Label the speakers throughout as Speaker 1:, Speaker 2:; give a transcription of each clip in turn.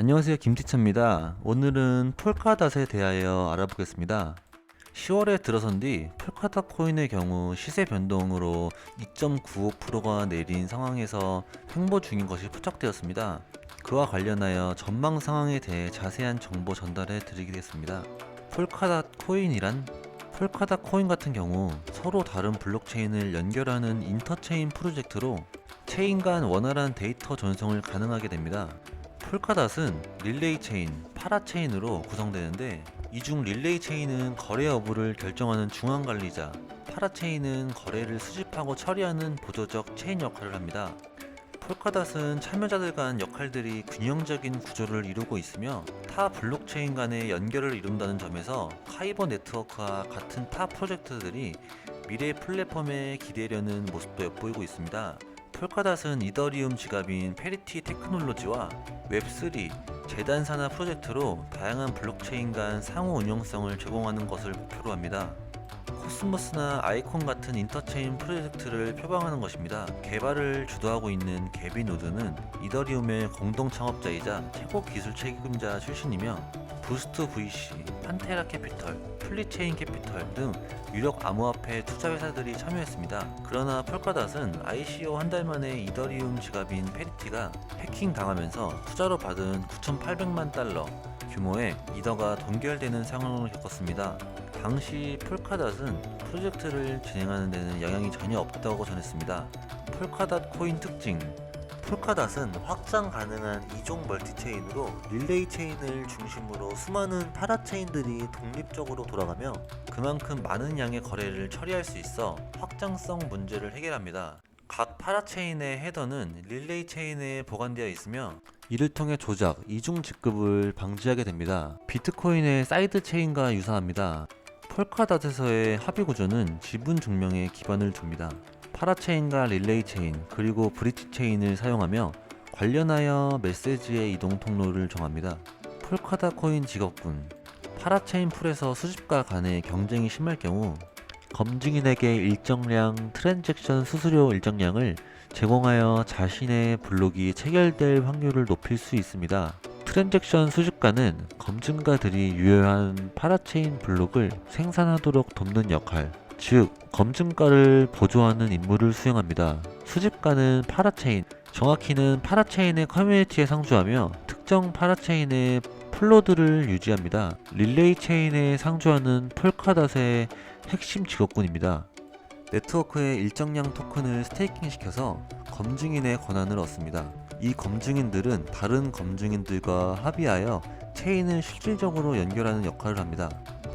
Speaker 1: 안녕하세요 김티차입니다. 오늘은 폴카닷에 대하여 알아보겠습니다. 10월에 들어선 뒤 폴카닷 코인의 경우 시세 변동으로 2.95%가 내린 상황에서 횡보 중인 것이 포착되었습니다. 그와 관련하여 전망 상황에 대해 자세한 정보 전달해 드리겠습니다. 폴카닷 코인이란 폴카닷 코인 같은 경우 서로 다른 블록체인을 연결하는 인터체인 프로젝트로 체인 간 원활한 데이터 전송을 가능하게 됩니다. 폴카닷은 릴레이 체인, 파라 체인으로 구성되는데 이 중 릴레이 체인은 거래 여부를 결정하는 중앙 관리자, 파라 체인은 거래를 수집하고 처리하는 보조적 체인 역할을 합니다. 폴카닷은 참여자들 간 역할들이 균형적인 구조를 이루고 있으며 타 블록체인 간의 연결을 이룬다는 점에서 카이버 네트워크와 같은 타 프로젝트들이 미래 플랫폼에 기대려는 모습도 엿보이고 있습니다. 폴카닷은 이더리움 지갑인 페리티 테크놀로지와 웹3, 재단 산하 프로젝트로 다양한 블록체인 간 상호 운용성을 제공하는 것을 목표로 합니다. 코스모스나 아이콘 같은 인터체인 프로젝트를 표방하는 것입니다. 개발을 주도하고 있는 개빈 우드는 이더리움의 공동 창업자이자 최고 기술 책임자 출신이며 부스트 VC, 판테라 캐피털, 플리체인 캐피털 등 유력 암호화폐 투자 회사들이 참여했습니다. 그러나 폴카닷은 ICO 한 달 만에 이더리움 지갑인 페리티가 해킹 당하면서 투자로 받은 9,800만 달러 규모의 이더가 동결되는 상황을 겪었습니다. 당시 폴카닷은 프로젝트를 진행하는 데는 영향이 전혀 없다고 전했습니다. 폴카닷 코인 특징 폴카닷은 확장 가능한 이종 멀티체인으로 릴레이 체인을 중심으로 수많은 파라 체인들이 독립적으로 돌아가며 그만큼 많은 양의 거래를 처리할 수 있어 확장성 문제를 해결합니다. 각 파라 체인의 헤더는 릴레이 체인에 보관되어 있으며 이를 통해 조작, 이중 직급을 방지하게 됩니다. 비트코인의 사이드 체인과 유사합니다. 폴카닷에서의 합의 구조는 지분 증명에 기반을 둡니다. 파라체인과 릴레이 체인 그리고 브릿지 체인을 사용하며 관련하여 메시지의 이동 통로를 정합니다. 폴카닷 코인 직업군 파라체인 풀에서 수집가 간의 경쟁이 심할 경우 검증인에게 일정량 트랜잭션 수수료 일정량을 제공하여 자신의 블록이 체결될 확률을 높일 수 있습니다. 트랜잭션 수집가는 검증가들이 유효한 파라체인 블록을 생산하도록 돕는 역할, 즉 검증가를 보조하는 임무를 수행합니다. 수집가는 파라체인, 정확히는 파라체인의 커뮤니티에 상주하며 특정 파라체인의 플로드를 유지합니다. 릴레이 체인에 상주하는 폴카닷의 핵심 직업군입니다. 네트워크에 일정량 토큰을 스테이킹 시켜서 검증인의 권한을 얻습니다. 이 검증인들은 다른 검증인들과 합의하여 체인을 실질적으로 연결하는 역할을 합니다.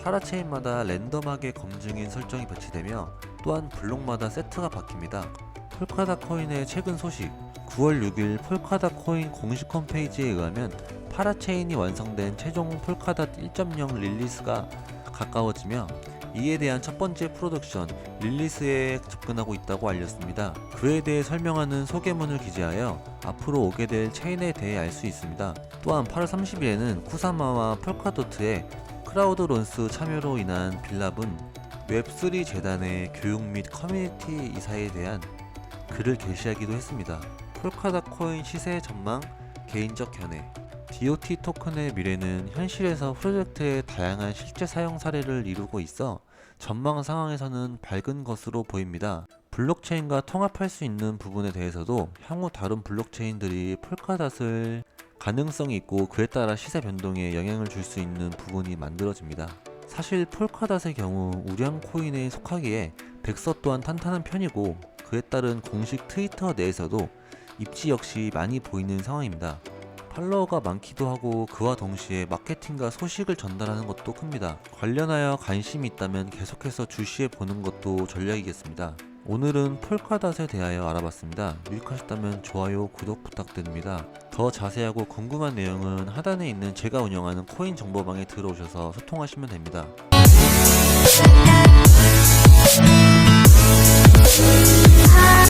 Speaker 1: 파라체인마다 랜덤하게 검증인 설정이 배치되며 또한 블록마다 세트가 바뀝니다. 폴카닷 코인의 최근 소식 9월 6일 폴카닷 코인 공식 홈페이지에 의하면 파라체인이 완성된 최종 폴카닷 1.0 릴리스가 가까워지며 이에 대한 첫 번째 프로덕션 릴리스에 접근하고 있다고 알렸습니다. 그에 대해 설명하는 소개문을 기재하여 앞으로 오게 될 체인에 대해 알 수 있습니다. 또한 8월 30일에는 쿠사마와 폴카도트의 크라우드 론스 참여로 인한 빌랍은 웹3 재단의 교육 및 커뮤니티 이사에 대한 글을 게시하기도 했습니다. 폴카닷 코인 시세 전망, 개인적 견해 DOT 토큰의 미래는 현실에서 프로젝트의 다양한 실제 사용 사례를 이루고 있어 전망 상황에서는 밝은 것으로 보입니다. 블록체인과 통합할 수 있는 부분에 대해서도 향후 다른 블록체인들이 폴카닷을 가능성이 있고 그에 따라 시세 변동에 영향을 줄 수 있는 부분이 만들어집니다. 사실 폴카닷의 경우 우량 코인에 속하기에 백서 또한 탄탄한 편이고 그에 따른 공식 트위터 내에서도 입지 역시 많이 보이는 상황입니다. 팔로워가 많기도 하고 그와 동시에 마케팅과 소식을 전달하는 것도 큽니다. 관련하여 관심이 있다면 계속해서 주시해 보는 것도 전략이겠습니다. 오늘은 폴카닷에 대하여 알아봤습니다. 유익하셨다면 좋아요, 구독 부탁드립니다. 더 자세하고 궁금한 내용은 하단에 있는 제가 운영하는 코인 정보방에 들어오셔서 소통하시면 됩니다.